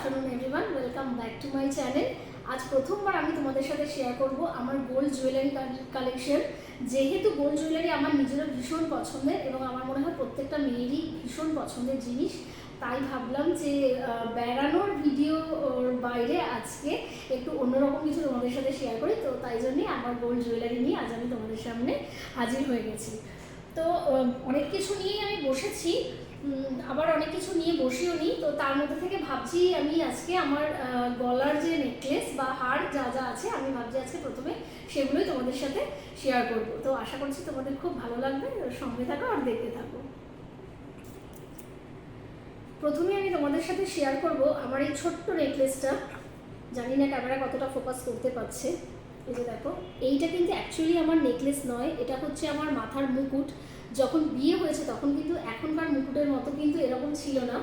Afternoon everyone welcome back to my channel আজ প্রথমবার আমি তোমাদের সাথে শেয়ার করব আমার গোল্ড জুয়েলারি কালেকশন যেহেতু গোল্ড জুয়েলারি আমার নিজেরও ভীষণ পছন্দের এবং আমার মনে হয় প্রত্যেকটা মেয়েরই ভীষণ পছন্দের জিনিস, তাই ভাবলাম যে বেড়ানোর ভিডিও বাইরে আজকে একটু অন্যরকম কিছু তোমাদের সাথে শেয়ার করি। তো তাই জন্যই আমার গোল্ড জুয়েলারি নিয়ে আজ আমি তোমাদের সামনে হাজির হয়ে গেছি। তো অনেক কিছু নিয়েই আমি বসেছি। আবার অনেক কিছু নিয়ে বসিও নি, তো তার মধ্যে থেকে ভাবছি আমি আজকে আমার গলার যে নেকলেস বা হার যা যা আছে, আমি ভাবছি আজকে প্রথমে সেগুলোই তোমাদের সাথে শেয়ার করব। তো আশা করছি তোমাদের খুব ভালো লাগবে, সঙ্গে থাকো আর দেখতে থাকো। প্রথমে আমি তোমাদের সাথে শেয়ার করব আমার এই ছোট্ট নেকলেসটা জানি না ক্যামেরা কতটা ফোকাস করতে পারছে। এই যে দেখো, এইটা কিন্তু অ্যাকচুয়ালি আমার নেকলেস নয়, এটা হচ্ছে আমার মাথার মুকুট। যখন বিয়ে হয়েছে তখন কিন্তু এখনকার মুকুটের মতো কিন্তু এরকম ছিল না।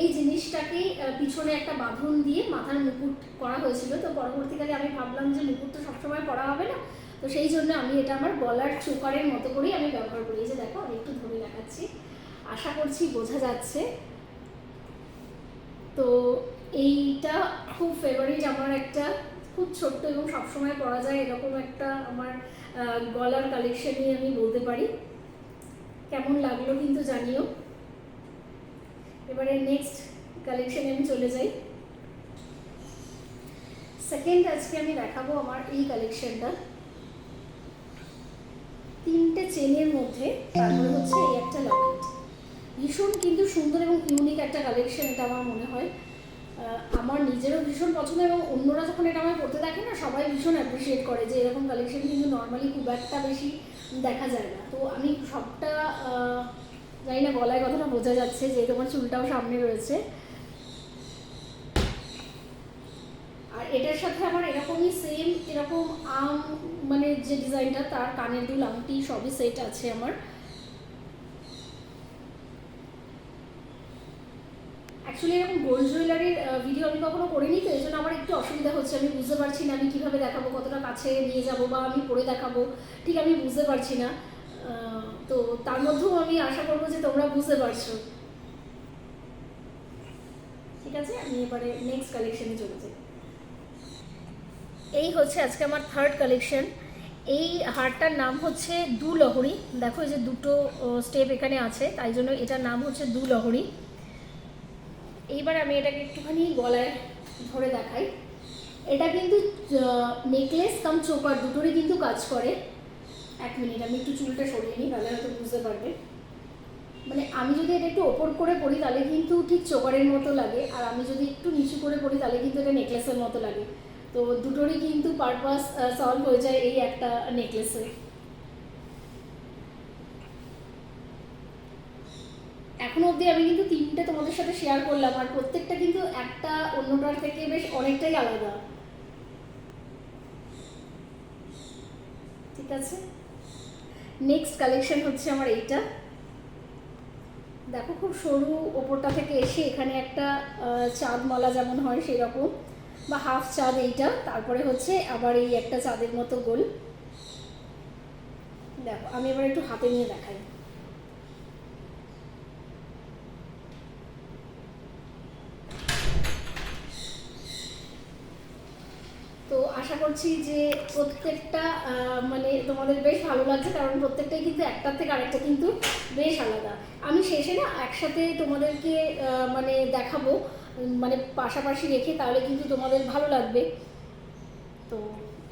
এই জিনিসটাকেই আহ, পিছনে একটা বাঁধন দিয়ে মাথার মুকুট করা হয়েছিল। তো পরবর্তীকালে আমি ভাবলাম যে মুকুট তো সবসময় পরা হবে না। তো সেই জন্য আমি এটা আমার গলার চোকারের মতো করেই আমি ব্যবহার করি। যে দেখো আমি একটু ধরে দেখাচ্ছি। আশা করছি বোঝা যাচ্ছে। তো এইটা খুব ফেভারিট আমার একটা খুব ছোট্ট এবং সবসময় পরা যায় এরকম একটা আমার গলার কালেকশন নিয়ে আমি বলতে পারি। কেমন লাগল কিন্তু জানিও। এবারে নেক্সট কালেকশনে আমি চলে যাই। সেকেন্ড আজকে আমি দেখাবো আমার এই কালেকশনটা তিনটে চেনের মধ্যে হচ্ছে এই একটা লকেট ভীষণ কিন্তু সুন্দর এবং ইউনিক একটা কালেকশন এটা আমার মনে হয়। আমার নিজেরও ভীষণ পছন্দ এবং অন্যরা যখন এটা আমায় পড়তে দেখে না, সবাই ভীষণ অ্যাপ্রিসিয়েট করে যে এরকম কালেকশন কিন্তু নর্মালি খুব একটা বেশি দেখা যায় না। তো আমি সবটা জানি না গলায় কথাটা বোঝা যাচ্ছে যে তোমার চুলটাও সামনে রয়েছে। আর এটার সাথে আমার এরকমই সেম এরকম আম মানে যে ডিজাইনটা তার কানের দুল, আংটি সবই সেট আছে আমার। অ্যাকচুয়ালি এরকম গোল্ড জুয়েলারির ভিডিও আমি কখনো করিনি তো এই জন্য আমার একটু অসুবিধা হচ্ছে। আমি বুঝতে পারছি না আমি কীভাবে দেখাবো, কতটা কাছে নিয়ে যাব বা আমি পরে দেখাবো। ঠিক, আমি বুঝতে পারছি না। তো তার মধ্যেও আমি আশা করব যে তোমরা বুঝতে পারছ। ঠিক আছে? আমি এবারে নেক্সট কালেকশনে চলে যাই। এই হচ্ছে আজকে আমার থার্ড কালেকশন এই হারটার নাম হচ্ছে দু লহরি দেখো, এই যে দুটো স্টেপ এখানে আছে, তাই জন্য এটার নাম হচ্ছে দু লহরি এইবার আমি এটাকে একটুখানি গলায় ধরে দেখাই। এটা কিন্তু নেকলেস কাম চোপার দুটোরই কিন্তু কাজ করে। এক মিনিট, আমি একটু চুলটা সরিয়ে নিই তাহলে হয়তো বুঝতে পারবে। মানে আমি যদি এটা একটু ওপর করে পরি, তাহলে কিন্তু ঠিক চোকারের মতো লাগে। আর আমি যদি একটু নিচু করে পরি, তাহলে কিন্তু এটা নেকলেসের মতো লাগে। তো দুটোরই কিন্তু পারপাস সলভ হয়ে যায় এই একটা নেকলেসে এখনও অবধি আমি কিন্তু তিনটে তোমাদের সাথে শেয়ার করলাম, আর প্রত্যেকটা কিন্তু একটা অন্যটার থেকে বেশ অনেকটাই আলাদা। ঠিক আছে? নেক্সট কালেকশন হচ্ছে আমার এইটা। দেখো খুব সরু ওপরটা থেকে এসে এখানে একটা চাঁদ মালা যেমন হয় সেই রকম বা হাফ চাঁদ এইটা, তারপরে হচ্ছে আবার এই একটা চাঁদের মতো গোল। দেখো, আমি এবার একটু হাতে নিয়ে দেখাই। তো আশা করছি যে প্রত্যেকটা মানে তোমাদের বেশ ভালো লাগছে, কারণ প্রত্যেকটাই কিন্তু একটার থেকে আরেকটা কিন্তু বেশ আলাদা। আমি শেষে না একসাথে তোমাদেরকে মানে দেখাবো মানে পাশাপাশি রেখে তাহলে কিন্তু তোমাদের ভালো লাগবে। তো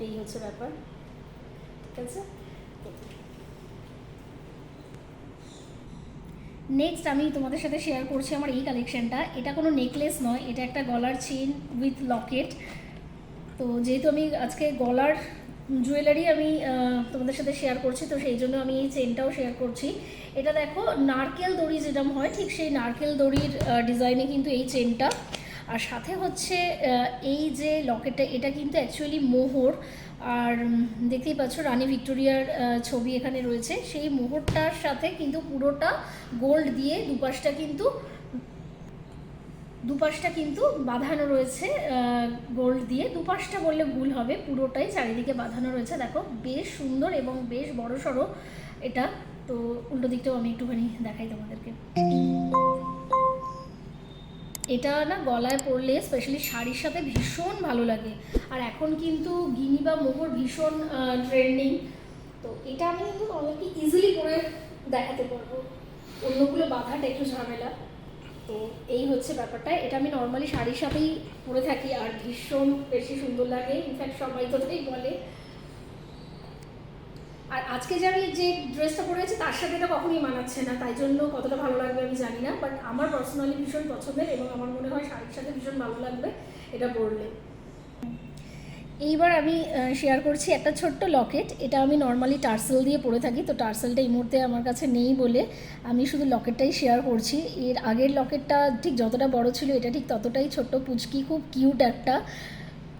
এই হচ্ছে ব্যাপার। ঠিক আছে? নেক্সট আমি তোমাদের সাথে শেয়ার করছি আমার এই কালেকশনটা এটা কোনো নেকলেস নয়, এটা একটা গলার চেন উইথ লকেট তো যেহেতু আমি আজকে গলার জুয়েলারি আমি তোমাদের সাথে শেয়ার করছি, তো সেই জন্য আমি এই চেনটাও শেয়ার করছি। এটা দেখো, নারকেল দড়ি যেরকম হয়, ঠিক সেই নারকেল দড়ির ডিজাইনে কিন্তু এই চেনটা আর সাথে হচ্ছে এই যে লকেটটা এটা কিন্তু অ্যাকচুয়ালি মোহর। আর দেখতেই পাচ্ছ রানী ভিক্টোরিয়ার ছবি এখানে রয়েছে। সেই মোহরটার সাথে কিন্তু পুরোটা গোল্ড দিয়ে দুপাশটা কিন্তু দুপাশটা কিন্তু বাঁধানো রয়েছে গোল্ড দিয়ে। দুপাশটা বললে ভুল হবে, পুরোটাই চারিদিকে বাঁধানো রয়েছে। দেখো, বেশ সুন্দর এবং বেশ বড় সড়ো এটা। তো উল্টো দিকটাও আমি একটুখানি দেখাই তোমাদেরকে। এটা না গলায় পরলে স্পেশালি শাড়ির সাথে ভীষণ ভালো লাগে। আর এখন কিন্তু গিনি বা মোহর ভীষণ ট্রেন্ডিং তো এটা আমি কিন্তু অনেকে ইজিলি পরে দেখাতে পারব। অন্যগুলো বাঁধাটা একটু ঝামেলা। তো এই হচ্ছে ব্যাপারটা। এটা আমি নর্মালি শাড়ির সাথেই পরে থাকি, আর ভীষণ বেশি সুন্দর লাগে। ইনফ্যাক্ট সবাই তো বলে। আর আজকে যে আমি যে ড্রেসটা পরে আছি, তার সাথে এটা কখনোই মানাচ্ছে না। তাই জন্য কতটা ভালো লাগবে আমি জানি না বাট আমার পার্সোনালি ভীষণ পছন্দের এবং আমার মনে হয় শাড়ির সাথে ভীষণ ভালো লাগবে, এটা পরলে। এইবার আমি শেয়ার করছি একটা ছোট্ট লকেট এটা আমি নর্মালি টার্সেল দিয়ে পরে থাকি, তো টার্সেলটা এই মুহূর্তে আমার কাছে নেই বলে আমি শুধু লকেটটাই শেয়ার করছি। এর আগের লকেটটা ঠিক যতটা বড় ছিল, এটা ঠিক ততটাই ছোট্ট। পুচকি খুব কিউট একটা।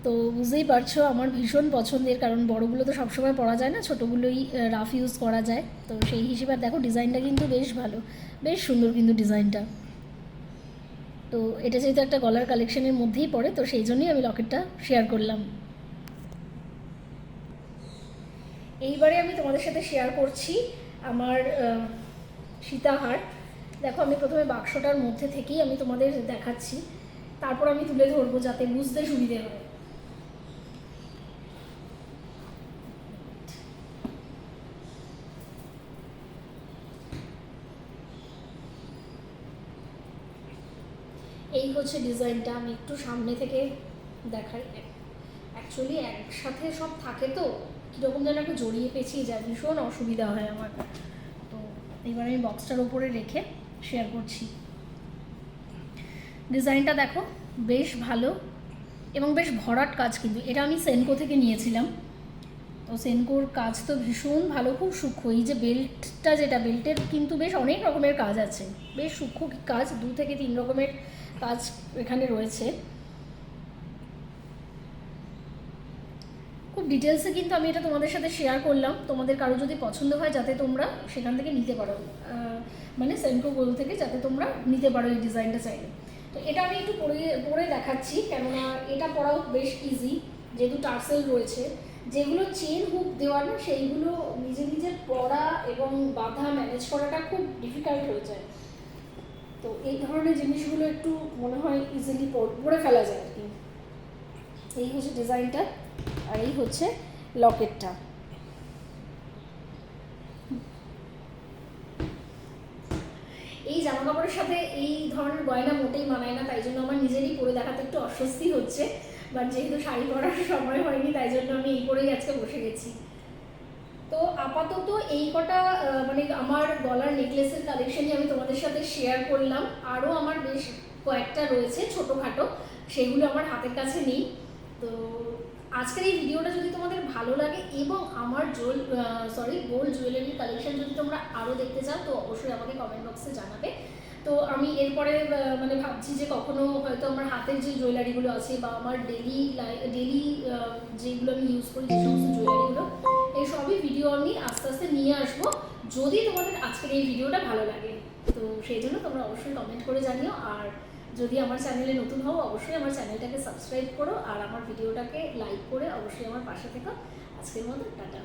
তো বুঝতেই পারছ, আমার ভীষণ পছন্দের, কারণ বড়গুলো তো সবসময় পরা যায় না, ছোটোগুলোই রাফ ইউজ করা যায়। তো সেই হিসেবে দেখো ডিজাইনটা কিন্তু বেশ ভালো। বেশ সুন্দর কিন্তু ডিজাইনটা তো এটা যেহেতু একটা গলার কালেকশনের মধ্যেই পড়ে, তো সেই জন্যই আমি লকেটটা শেয়ার করলাম। এইবারে আমি তোমাদের সাথে শেয়ার করছি আমার সীতাহার। দেখো, আমি প্রথমে বাক্সটার মধ্যে থেকেই আমি তোমাদের দেখাচ্ছি। তারপর আমি তুলে ধরবো যাতে বুঝতে সুবিধে হয়। এই হচ্ছে ডিজাইনটা, আমি একটু সামনে থেকে দেখাই। অ্যাকচুয়ালি একসাথে সব থাকে তো? কীরকম যেন একটু জড়িয়ে পেঁচিয়ে যায়, ভীষণ অসুবিধা হয় আমার। তো এবার আমি বক্সটার ওপরে রেখে শেয়ার করছি। ডিজাইনটা দেখো, বেশ ভালো এবং বেশ ভরাট কাজ কিন্তু। এটা আমি সেনকো থেকে নিয়েছিলাম। তো সেনকোর কাজ তো ভীষণ ভালো, খুব সূক্ষ্ম। এই যে বেল্টটা যেটা বেল্টের কিন্তু বেশ অনেক রকমের কাজ আছে। বেশ সূক্ষ্ম কাজ, দু থেকে তিন রকমের কাজ এখানে রয়েছে। খুব ডিটেলসে কিন্তু আমি এটা তোমাদের সাথে শেয়ার করলাম। তোমাদের কারও যদি পছন্দ হয় যাতে তোমরা সেখান থেকে নিতে পারো। মানে সেন্ট্রো গোল থেকে যাতে তোমরা নিতে পারো এই ডিজাইনটা চাইলে। তো এটা আমি একটু পরে পরে দেখাচ্ছি, কেননা এটা পরাও বেশ ইজি যেহেতু টার্সেল রয়েছে। যেগুলো চেন হুক দেওয়া না, সেইগুলো নিজে নিজে পরা এবং বাঁধা ম্যানেজ করাটা খুব ডিফিকাল্ট হয়ে যায়। তো এই ধরনের জিনিসগুলো একটু মনে হয় ইজিলি পরে ফেলা যায় আর কি। এই হচ্ছে ডিজাইনটা আর এই হচ্ছে লকেটটা। এই জামা কাপড়ের সাথে এই ধরনের গয়না মোটেই মানায় না, তাই জন্য আমার নিজেরই পরে দেখাতে একটু অস্বস্তি হচ্ছে। বাট যেহেতু শাড়ি পরার সময় হয়নি, তাই জন্য আমি এই পরেই আজকে বসে গেছি। তো আপাতত এই কটা মানে আমার গলার নেকলেসের কালেকশনই আমি তোমাদের সাথে শেয়ার করলাম। আরও আমার বেশ কয়েকটা রয়েছে ছোটোখাটো, সেগুলো আমার হাতের কাছে নেই। তো আজকের এই ভিডিওটা যদি তোমাদের ভালো লাগে এবং আমার jewel sorry gold jewellery collection যদি তোমরা আরও দেখতে চাও, তো অবশ্যই আমাকে কমেন্ট বক্সে জানাবে। তো আমি এরপরে মানে ভাবছি যে কখনো হয়তো আমার হাতের যে জুয়েলারিগুলো আছে বা আমার ডেলি ডেলি যেগুলো আমি ইউজ করি, যে সমস্ত জুয়েলারিগুলো এই সবই ভিডিও আমি আস্তে আস্তে নিয়ে আসব। যদি তোমাদের আজকের এই ভিডিওটা ভালো লাগে, তো সেই জন্য তোমরা অবশ্যই কমেন্ট করে জানিও। আর যদি আমার চ্যানেলে নতুন হও, অবশ্যই আমার চ্যানেলটাকে সাবস্ক্রাইব করো আর আমার ভিডিওটাকে লাইক করে অবশ্যই আমার পাশে থেকো। আজকের মতো, টাটা।